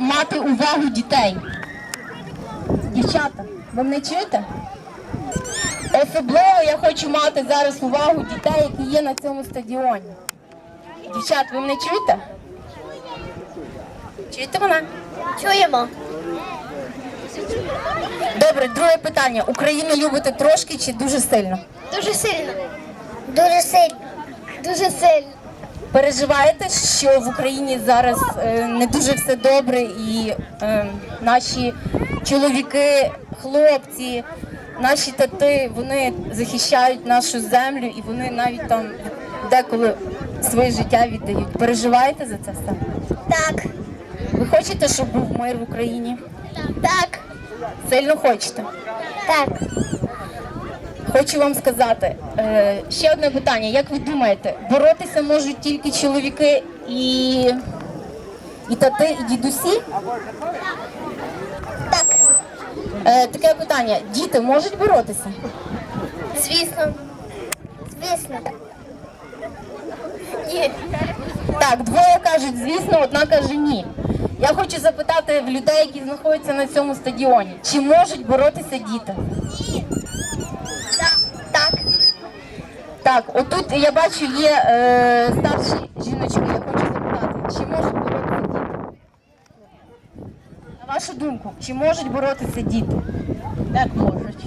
мати увагу дітей. Дівчата, ви мене чуєте? Особливо я хочу мати зараз увагу дітей, які є на цьому стадіоні. Дівчат, ви мене чуєте? Чуєте мене? Чуємо. Добре, друге питання. Україну любите трошки чи дуже сильно? Дуже сильно. Дуже сильно. Дуже сильно. Переживаєте, що в Україні зараз е, не дуже все добре, і е, наші чоловіки, хлопці, наші тати, вони захищають нашу землю і вони навіть там деколи своє життя віддають. Переживаєте за це все? Так. Ви хочете, щоб був мир в Україні? Так. Сильно хочете? Так. Хочу вам сказати е, ще одне питання. Як ви думаєте, боротися можуть тільки чоловіки і, і тати, і дідусі? Так. Е, таке питання: діти можуть боротися? Звісно. Звісно. Ні. Так, двоє кажуть, звісно, одна каже ні. Я хочу запитати в людей, які знаходяться на цьому стадіоні, чи можуть боротися діти? Так. Так. Так, отут я бачу є е, старші жіночки. Я хочу запитати, чи можуть боротися діти? На вашу думку, чи можуть боротися діти? Так можуть.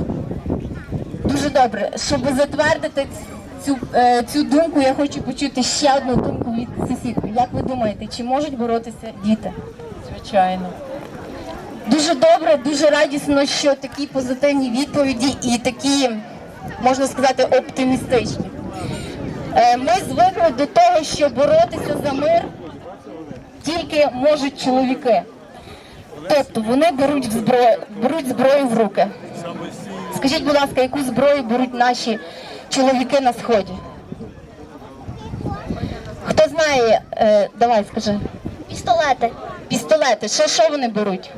Дуже добре. Щоб затвердити цю, е, цю думку, я хочу почути ще одну думку від сусідки. Як ви думаєте, чи можуть боротися діти? Звичайно. Дуже добре, дуже радісно, що такі позитивні відповіді і такі, можна сказати, оптимістичні. Е, Ми звикли до того, що боротися за мир тільки можуть чоловіки. Тобто вони беруть зброю, беруть зброю в руки. Скажіть, будь ласка, яку зброю беруть наші чоловіки на сході? Хто знає, е, давай скажи. Пістолети. Пістолети, ще що вони беруть?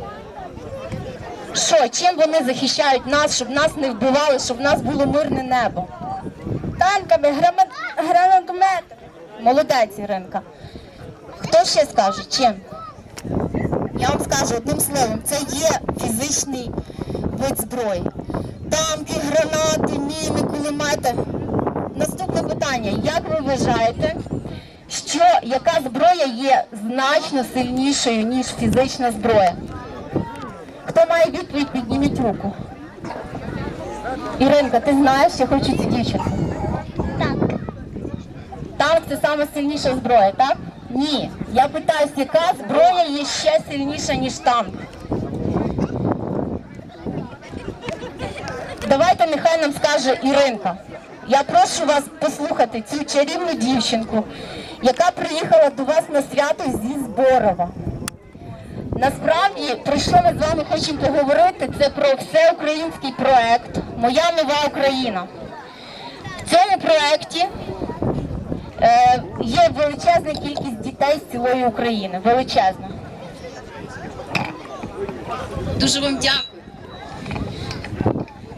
Що, чим вони захищають нас, щоб нас не вбивали, щоб в нас було мирне небо? Танками, гранатометами. Молодець, Іринка. Хто ще скаже, чим? Я вам скажу одним словом, це є фізичний вид зброї. Танки, гранати, міни, кулемети. Наступне питання. Як ви вважаєте, що яка зброя є значно сильнішою, ніж фізична зброя? Хто має відповідь, підніміть руку. Іринка, ти знаєш, я хочу цю дівчинку. Танк це саме сильніша зброя, так? Ні. Я питаюсь, яка зброя є ще сильніша, ніж танк? Давайте нехай нам скаже Іринка. Я прошу вас послухати цю чарівну дівчинку, яка приїхала до вас на свято зі Зборова. Насправді, про що ми з вами хочемо поговорити, це про всеукраїнський проект Моя нова Україна. В цьому проєкті є величезна кількість дітей з цілої України. Величезна. Дуже вам дякую.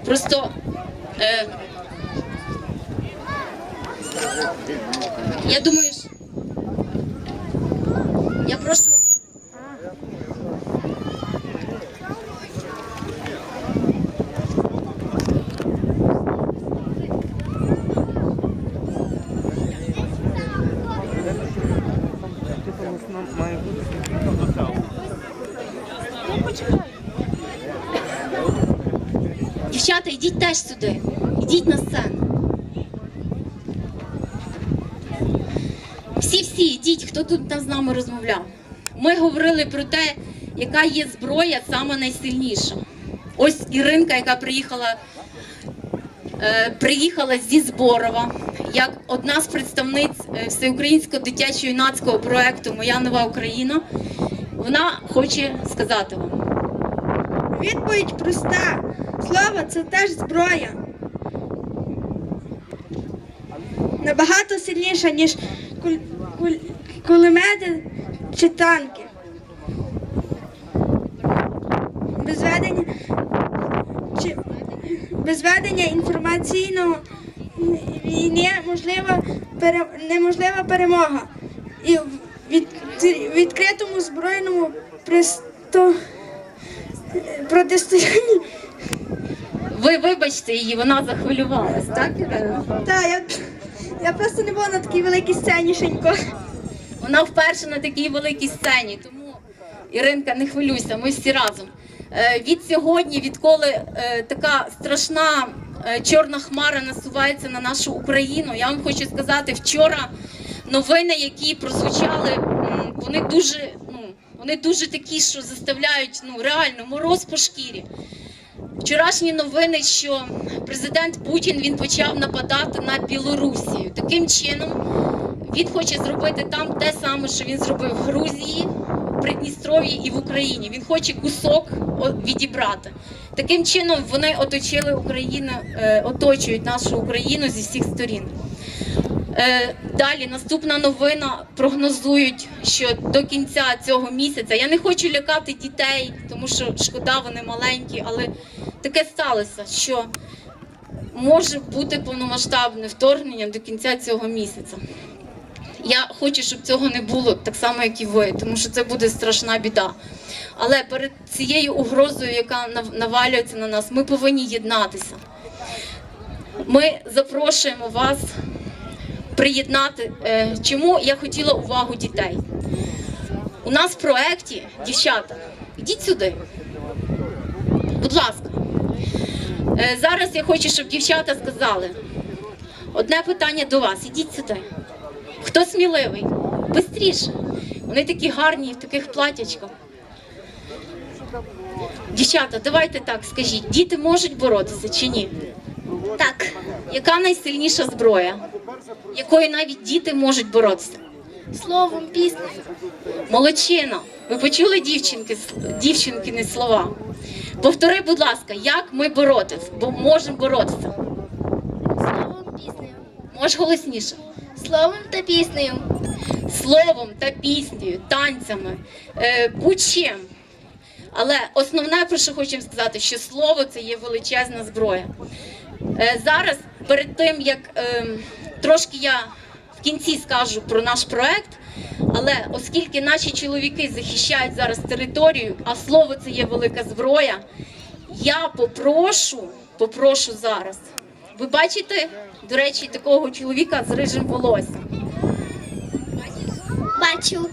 Просто е, я думаю, що я прошу. Дівчата, йдіть теж сюди. Йдіть на сцену. Всі-всі, йдіть, хто тут там з нами розмовляв. Ми говорили про те, яка є зброя саме найсильніша. Ось Іринка, яка приїхала, е, приїхала зі Зборова, як одна з представниць е, всеукраїнського дитячо-юнацького проекту Моя нова Україна. Вона хоче сказати вам. Відповідь проста. Слово це теж зброя. Набагато сильніша, ніж кулемети чи танки. Без ведення, чи, без ведення інформаційного війни можлива, пере, неможлива перемога. І в від, відкритому збройному присто... протистояння. Ви вибачте її, вона захвилювалась, так? Ірина? Та, я, я просто не була на такій великій сцені Шенько. Вона вперше на такій великій сцені, тому Іринка, не хвилюйся, ми всі разом. Е, від сьогодні, відколи е, така страшна е, чорна хмара насувається на нашу Україну, я вам хочу сказати, вчора новини, які прозвучали, вони дуже, ну, вони дуже такі, що заставляють ну, реально мороз по шкірі. Вчорашні новини, що президент Путін він почав нападати на Білорусію. Таким чином він хоче зробити там те саме, що він зробив в Грузії, в Придністров'ї і в Україні. Він хоче кусок відібрати. Таким чином вони оточили Україну, е, оточують нашу Україну зі всіх сторін. Е, Далі наступна новина прогнозують, що до кінця цього місяця я не хочу лякати дітей, тому що шкода, вони маленькі, але таке сталося, що може бути повномасштабне вторгнення до кінця цього місяця. Я хочу, щоб цього не було так само, як і ви, тому що це буде страшна біда. Але перед цією угрозою, яка навалюється на нас, ми повинні єднатися. Ми запрошуємо вас приєднати. е, Чому я хотіла увагу дітей? У нас в проєкті, дівчата, ідіть сюди. Будь ласка. Е, Зараз я хочу, щоб дівчата сказали. Одне питання до вас. Ідіть сюди. Хто сміливий? Бистріше. Вони такі гарні в таких платячках. Дівчата, давайте так скажіть, діти можуть боротися чи ні? Так. Яка найсильніша зброя, якою навіть діти можуть боротися? Словом, піснею. Молодчина. Ви почули дівчинки, дівчинкини слова? Повтори, будь ласка, як ми боротися, бо можемо боротися. Словом, піснею. Можеш голосніше. Словом та піснею. Словом та піснею, танцями, е, будь-чим. Але основне, про що хочемо сказати, що слово це є величезна зброя. Е, зараз, перед тим як е, трошки я в кінці скажу про наш проект, але оскільки наші чоловіки захищають зараз територію, а слово це є велика зброя, я попрошу, попрошу зараз. Ви бачите, до речі, такого чоловіка з рижим волоссям. Бачу.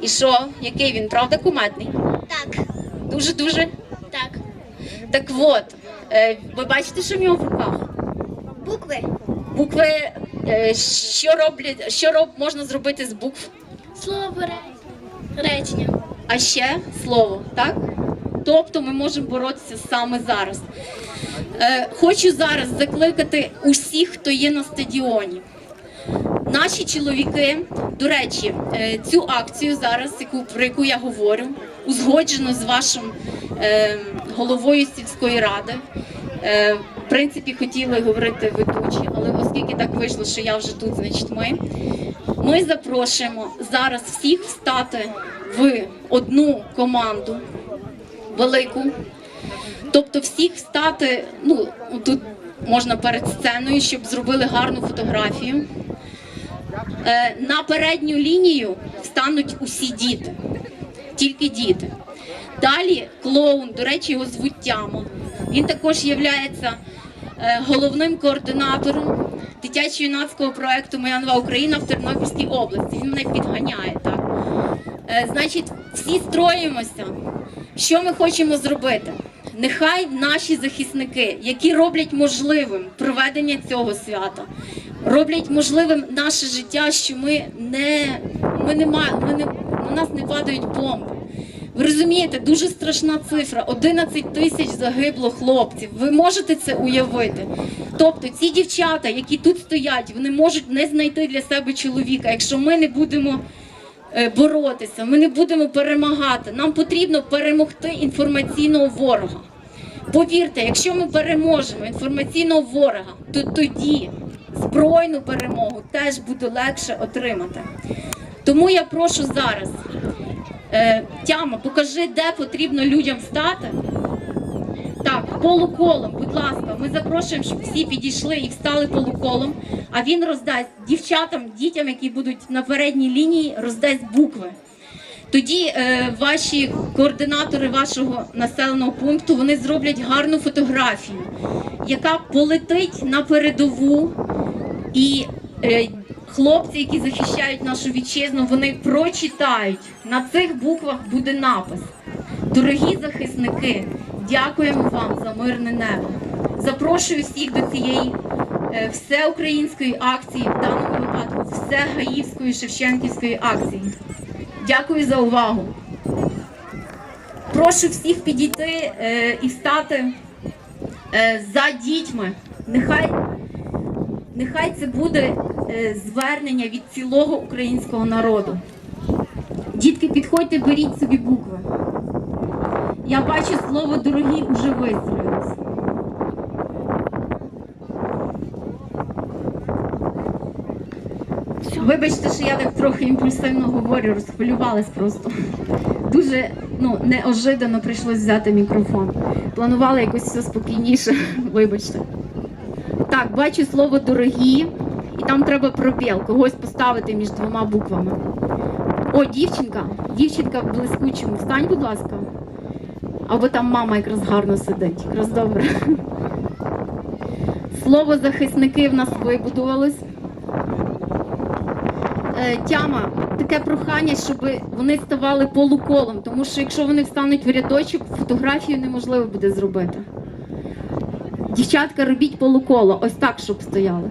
І що? Який він? Правда, кумедний? Так. Дуже дуже. Так. Так от, е, ви бачите, що в нього в руках? Букви. Букви, е, що роблять, що роб, можна зробити з букв? Слово речення. А ще слово, так? Тобто ми можемо боротися саме зараз. Е, хочу зараз закликати усіх, хто є на стадіоні. Наші чоловіки, до речі, е, цю акцію зараз, яку про яку я говорю, узгоджено з вашим е, головою сільської ради. В принципі, хотіли говорити ведучі, але оскільки так вийшло, що я вже тут, значить, ми. Ми запрошуємо зараз всіх встати в одну команду велику. Тобто всіх встати, ну тут можна перед сценою, щоб зробили гарну фотографію. Е, на передню лінію встануть усі діти, тільки діти. Далі клоун, до речі, його звуть Тямо. Він також є головним координатором дитячо-юнацького проекту Моя нова Україна в Тернопільській області. Він мене підганяє так. Е, Значить, всі строїмося. Що ми хочемо зробити? Нехай наші захисники, які роблять можливим проведення цього свята, роблять можливим наше життя, що ми не, ми не, ма- ми не на нас не падають бомби. Ви розумієте, дуже страшна цифра: 11 тисяч загибло хлопців. Ви можете це уявити? Тобто, ці дівчата, які тут стоять, вони можуть не знайти для себе чоловіка, якщо ми не будемо е, боротися, ми не будемо перемагати. Нам потрібно перемогти інформаційного ворога. Повірте, якщо ми переможемо інформаційного ворога, то тоді збройну перемогу теж буде легше отримати. Тому я прошу зараз, Тяма, покажи, де потрібно людям стати. Так, полуколом, будь ласка, ми запрошуємо, щоб всі підійшли і встали полуколом. А він роздасть дівчатам, дітям, які будуть на передній лінії, роздасть букви. Тоді е, ваші координатори вашого населеного пункту вони зроблять гарну фотографію, яка полетить на передову, і е, хлопці, які захищають нашу вітчизну, вони прочитають. На цих буквах буде напис. Дорогі захисники, дякуємо вам за мирне небо. Запрошую всіх до цієї е, всеукраїнської акції, в даному випадку всегаївської Шевченківської акції. Дякую за увагу. Прошу всіх підійти е, і встати е, за дітьми. Нехай, нехай це буде звернення від цілого українського народу. Дітки, підходьте, беріть собі букви. Я бачу слово дорогі уже вистрілилось. Вибачте, що я так трохи імпульсивно говорю, розхвилювалась просто. Дуже ну, неожиданно прийшлось взяти мікрофон. Планувала якось все спокійніше, вибачте. Так, бачу слово дорогі, і там треба пробіл, когось поставити між двома буквами. О, дівчинка, дівчинка в блискучому. Встань, будь ласка. Або там мама якраз гарно сидить. Якраз добре. Слово захисники в нас вибудувалось. Е, Тяма, таке прохання, щоб вони ставали полуколом, тому що якщо вони встануть в рядочок, фотографію неможливо буде зробити. Дівчатка, робіть полуколо, ось так, щоб стояли.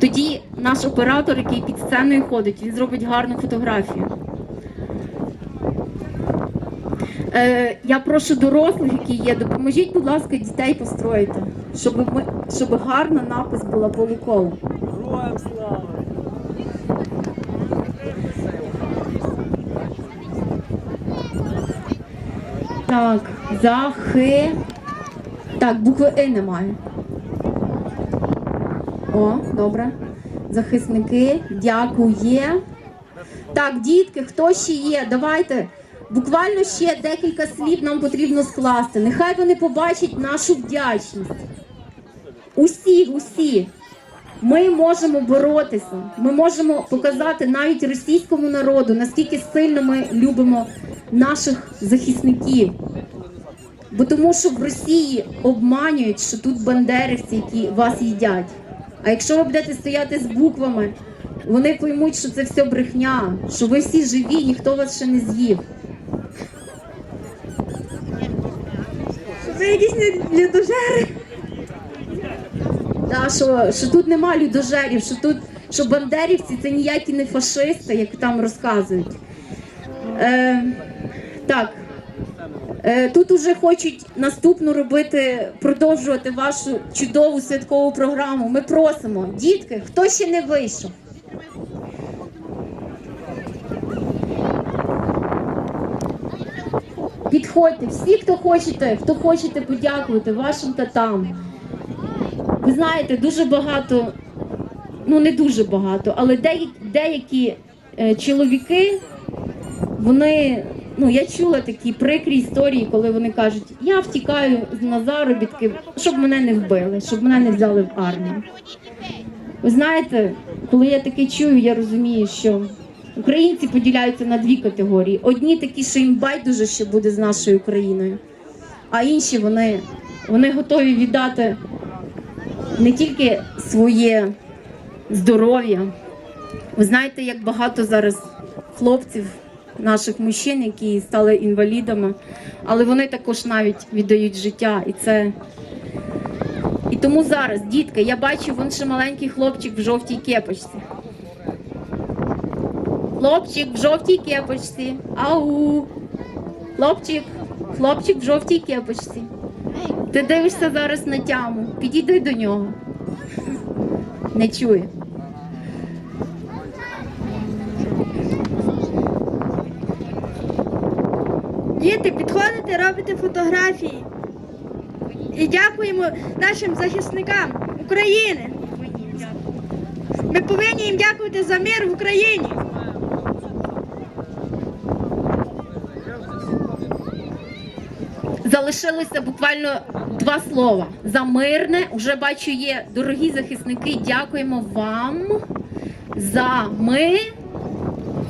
Тоді наш оператор, який під сценою ходить, він зробить гарну фотографію. Е, я прошу дорослих, які є, допоможіть, будь ласка, дітей построїти, щоб, ми, щоб гарно напис була полуколо. Героям слава! Так, захи. Так, букви И немає. О, добре. Захисники, дякує. Так, дітки, хто ще є? Давайте. Буквально ще декілька слів нам потрібно скласти. Нехай вони побачать нашу вдячність. Усі, усі. Ми можемо боротися. Ми можемо показати навіть російському народу, наскільки сильно ми любимо наших захисників. Бо тому, що в Росії обманюють, що тут бандерівці, які вас їдять. А якщо ви будете стояти з буквами, вони поймуть, що це все брехня, що ви всі живі, ніхто вас ще не з'їв. Ви якісь не людожери. Та, що, що тут нема людожерів, що тут що бандерівці це ніякі не фашисти, як там розказують. Е, так. Е, тут уже хочуть наступну робити, продовжувати вашу чудову святкову програму. Ми просимо, дітки, хто ще не вийшов. Підходьте, всі, хто хочете, хто хочете подякувати вашим татам. Ви знаєте, дуже багато, ну не дуже багато, але деякі, деякі е, чоловіки, вони, ну я чула такі прикрі історії, коли вони кажуть, я втікаю на заробітки, щоб мене не вбили, щоб мене не взяли в армію. Ви знаєте, коли я таке чую, я розумію, що українці поділяються на дві категорії: одні такі, що їм байдуже, що буде з нашою країною, а інші вони, вони готові віддати не тільки своє здоров'я. Ви знаєте, як багато зараз хлопців, наших мужчин, які стали інвалідами, але вони також навіть віддають життя. І це. І тому зараз, дітки, я бачу вон ще маленький хлопчик в жовтій кепочці. Хлопчик в жовтій кепочці. Ау! Хлопчик, хлопчик в жовтій кепочці. Ти дивишся зараз на тяму. Підійди до нього. Не чує. Діти, підходите, робите фотографії. І дякуємо нашим захисникам України. Ми повинні їм дякувати за мир в Україні. Залишилося буквально два слова. За мирне, вже бачу, є дорогі захисники. Дякуємо вам за ми.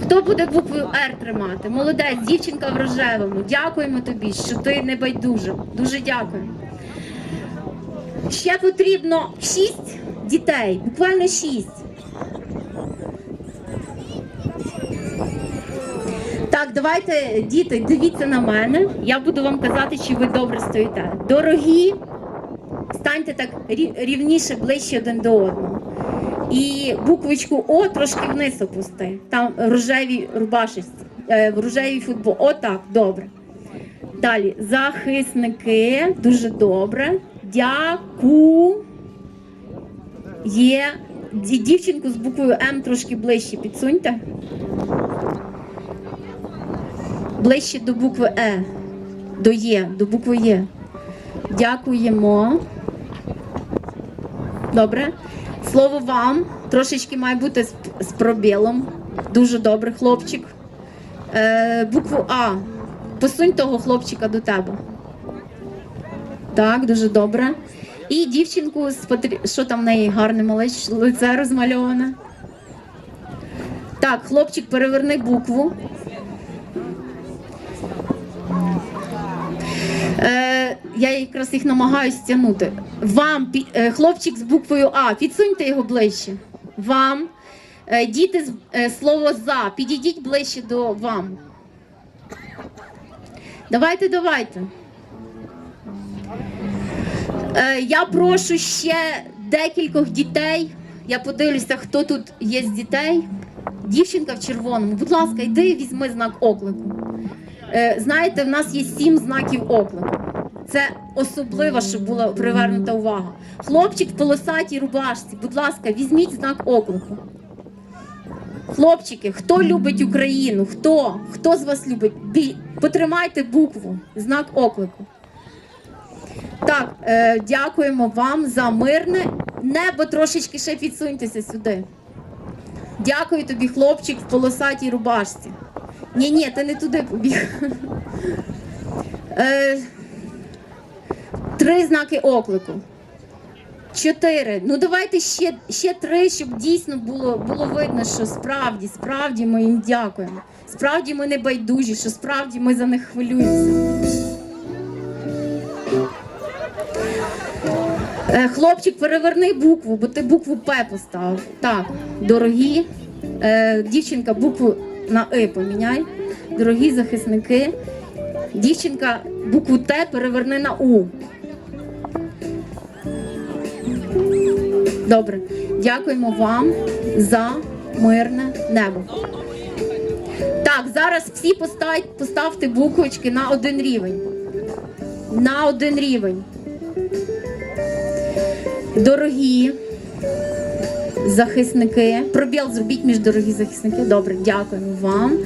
Хто буде буквою Р тримати? Молодець, дівчинка в рожевому. Дякуємо тобі, що ти не байдужа. Дуже дякую. Ще потрібно шість дітей, буквально шість. Так, давайте, діти, дивіться на мене. Я буду вам казати, чи ви добре стоїте. Дорогі, станьте так рівніше, ближче один до одного. І буквочку О трошки вниз опусти. Там рожеві рубашисті, е, рожевий футбол. Отак, добре. Далі захисники, дуже добре. Дяку. Є. Дівчинку з буквою М трошки ближче підсуньте. Ближче до букви Е. До Є, до букви Є. Дякуємо. Добре. Слово вам. Трошечки має бути з, з пробілом. Дуже добре, хлопчик. Е, букву А. Посунь того хлопчика до тебе. Так, дуже добре. І дівчинку з потрі... що там в неї гарне мале лице розмальоване. Так, хлопчик, переверни букву. Я якраз їх намагаюся стягнути. Вам, е, хлопчик з буквою А, підсуньте його ближче. Вам. Е, діти е, слово за. Підійдіть ближче до вам. Давайте, давайте. Я прошу ще декількох дітей. Я подивлюся, хто тут є з дітей. Дівчинка в червоному. Будь ласка, йди візьми знак оклику. Знаєте, в нас є сім знаків оклику. Це особливо, щоб була привернута увага. Хлопчик в полосатій рубашці, будь ласка, візьміть знак оклику. Хлопчики, хто любить Україну? Хто? Хто з вас любить? Бі... Потримайте букву, знак оклику. Так, е, дякуємо вам за мирне небо. Трошечки ще підсуньтеся сюди. Дякую тобі, хлопчик в полосатій рубашці. Ні, ні, ти не туди побіг. Е, три знаки оклику. Чотири. Ну давайте ще, ще три, щоб дійсно було, було видно, що справді, справді ми їм дякуємо. Справді ми не байдужі, що справді ми за них хвилюємося. Е, Хлопчик, переверни букву, бо ти букву П поставив. Так, дорогі. Е, дівчинка, букву на И поміняй. Дорогі захисники. Дівчинка, букву Т переверни на У. Добре. Дякуємо вам за мирне небо. Так, зараз всі поставте буквочки на один рівень. На один рівень. Дорогі захисники. Пробіл зробіть між дорогі захисники. Добре, дякуємо вам.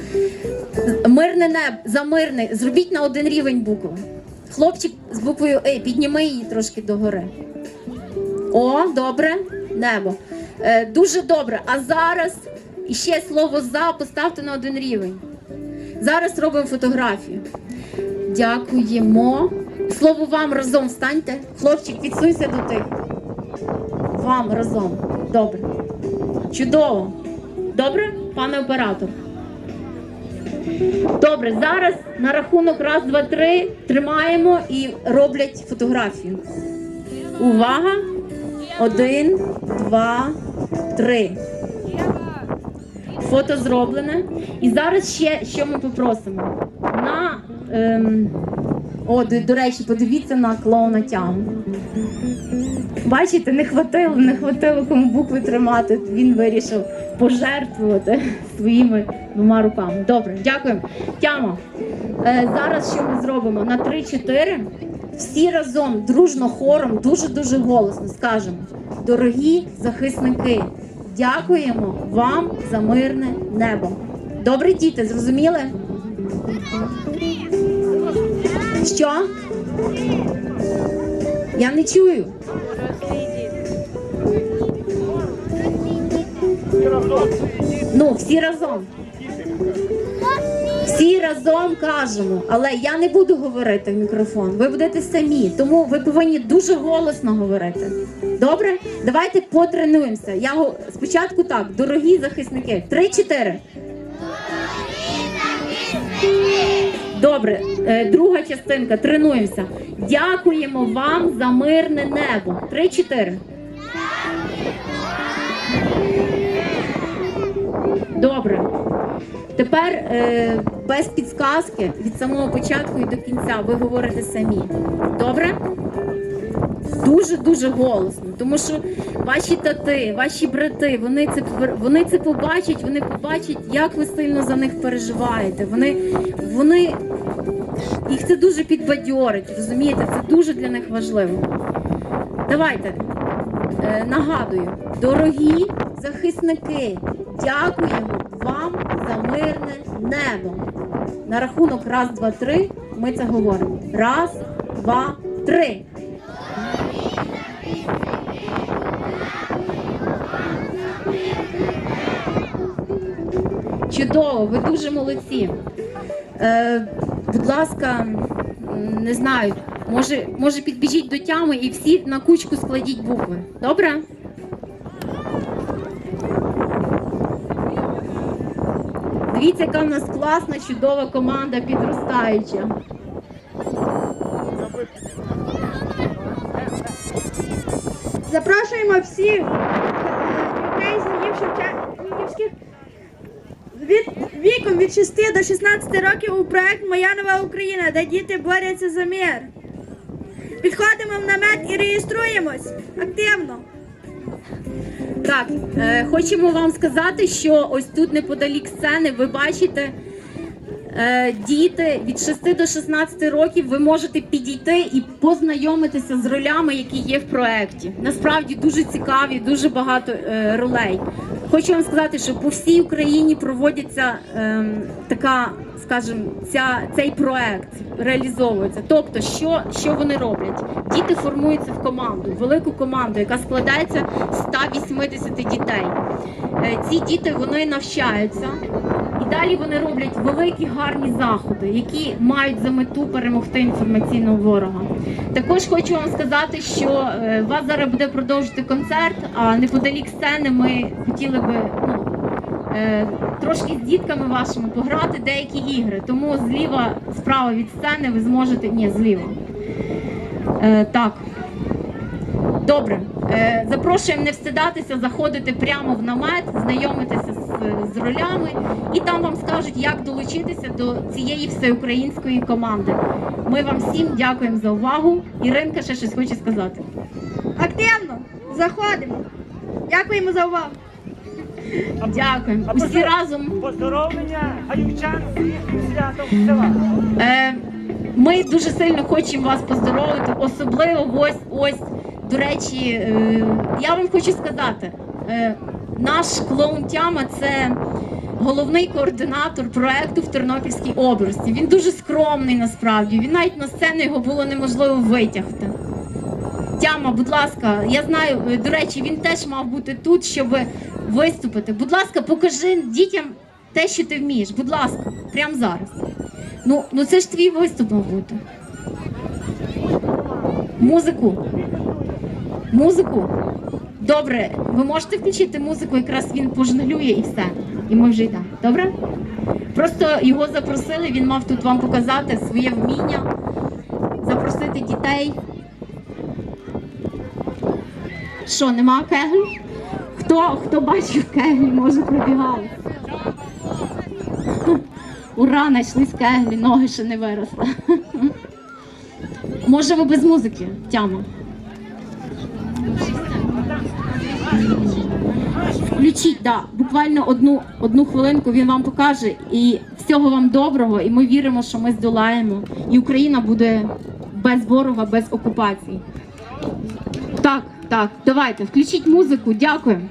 Мирне небо, за мирне. Зробіть на один рівень букву. Хлопчик з буквою Е, підніми її трошки догори. О, добре, небо. Е, дуже добре. А зараз іще слово за поставте на один рівень. Зараз робимо фотографію. Дякуємо. Слово вам разом встаньте. Хлопчик, підсуйся до тих. Вам разом. Добре. Чудово. Добре, пане оператор? Добре, зараз на рахунок раз, два, три тримаємо і роблять фотографію. Увага! Один, два, три. Фото зроблене. І зараз ще що ми попросимо. На, ем, о, до, до речі, подивіться на клоуна тяму. Бачите, не хватило, не хватило кому букви тримати. Він вирішив пожертвувати своїми двома руками. Добре, дякуємо. Тяма, е, зараз що ми зробимо? На 3-4 всі разом, дружно хором, дуже-дуже голосно скажемо: дорогі захисники, дякуємо вам за мирне небо. Добре, діти, зрозуміли? Що? Я не чую. Ну, всі разом. Всі разом кажемо, але я не буду говорити в мікрофон. Ви будете самі, тому ви повинні дуже голосно говорити. Добре? Давайте потренуємося. Я спочатку так, дорогі захисники, три-чотири. Добре, е, друга частинка. Тренуємося. Дякуємо вам за мирне небо. Три-чотири. Добре. Тепер е, без підсказки від самого початку і до кінця ви говорите самі. Добре? Дуже дуже голосно, тому що ваші тати, ваші брати, вони це вони це побачать, вони побачать, як ви сильно за них переживаєте. Вони вони їх це дуже підбадьорить, розумієте? Це дуже для них важливо. Давайте е, нагадую, дорогі захисники, дякуємо вам за мирне небо. На рахунок раз, два, три. Ми це говоримо. Раз, два, три. Чудово, ви дуже молодці. Е, будь ласка, не знаю, може, може підбіжіть до тями і всі на кучку складіть букви. Добре? Дивіться, яка в нас класна, чудова команда підростаюча. Запрошуємо всіх дітей з Львів від віком від 6 до 16 років у проект Моя нова Україна, де діти борються за мир. Підходимо в намет і реєструємось активно. Так, е, хочемо вам сказати, що ось тут неподалік сцени ви бачите е, діти від 6 до 16 років. Ви можете підійти і познайомитися з ролями, які є в проєкті. Насправді дуже цікаві, дуже багато е, ролей. Хочу вам сказати, що по всій Україні проводиться ем, така, скажімо, ця, цей проект реалізовується. Тобто, що, що вони роблять? Діти формуються в команду, велику команду, яка складається з 180 дітей. Е, Ці діти вони навчаються. І далі вони роблять великі гарні заходи, які мають за мету перемогти інформаційного ворога. Також хочу вам сказати, що е, вас зараз буде продовжити концерт, а неподалік сцени ми хотіли би ну, е, трошки з дітками вашими пограти деякі ігри. Тому зліва, справа від сцени ви зможете. Ні, зліва. Е, так. Добре, запрошуємо не встидатися, заходити прямо в намет, знайомитися з, з ролями, і там вам скажуть, як долучитися до цієї всеукраїнської команди. Ми вам всім дякуємо за увагу. Іринка ще щось хоче сказати. Активно заходимо. Дякуємо за увагу. Дякуємо. Усі разом. Поздоровлення гаючан з їхнім святом села. Е, ми дуже сильно хочемо вас поздоровити, особливо ось ось. До речі, е, я вам хочу сказати, е, наш клоун Тяма це головний координатор проекту в Тернопільській області. Він дуже скромний насправді. Він навіть на сцену його було неможливо витягти. Тяма, будь ласка, я знаю, е, до речі, він теж мав бути тут, щоб виступити. Будь ласка, покажи дітям те, що ти вмієш. Будь ласка, прямо зараз. Ну, ну це ж твій виступ мав бути. Музику. Музику. Добре, ви можете включити музику, якраз він пожнглює і все. І ми вже йдемо. Добре? Просто його запросили, він мав тут вам показати своє вміння, запросити дітей. Що, нема кеглю? Хто, хто бачив кеглі, може пробігали. Ура, знайшли з кеглі, ноги ще не виросли. Може ви без музики, Тяма? Включіть, да, буквально одну, одну хвилинку він вам покаже. І всього вам доброго, і ми віримо, що ми здолаємо. І Україна буде без ворога, без окупації. Так, так, давайте, включіть музику, дякую.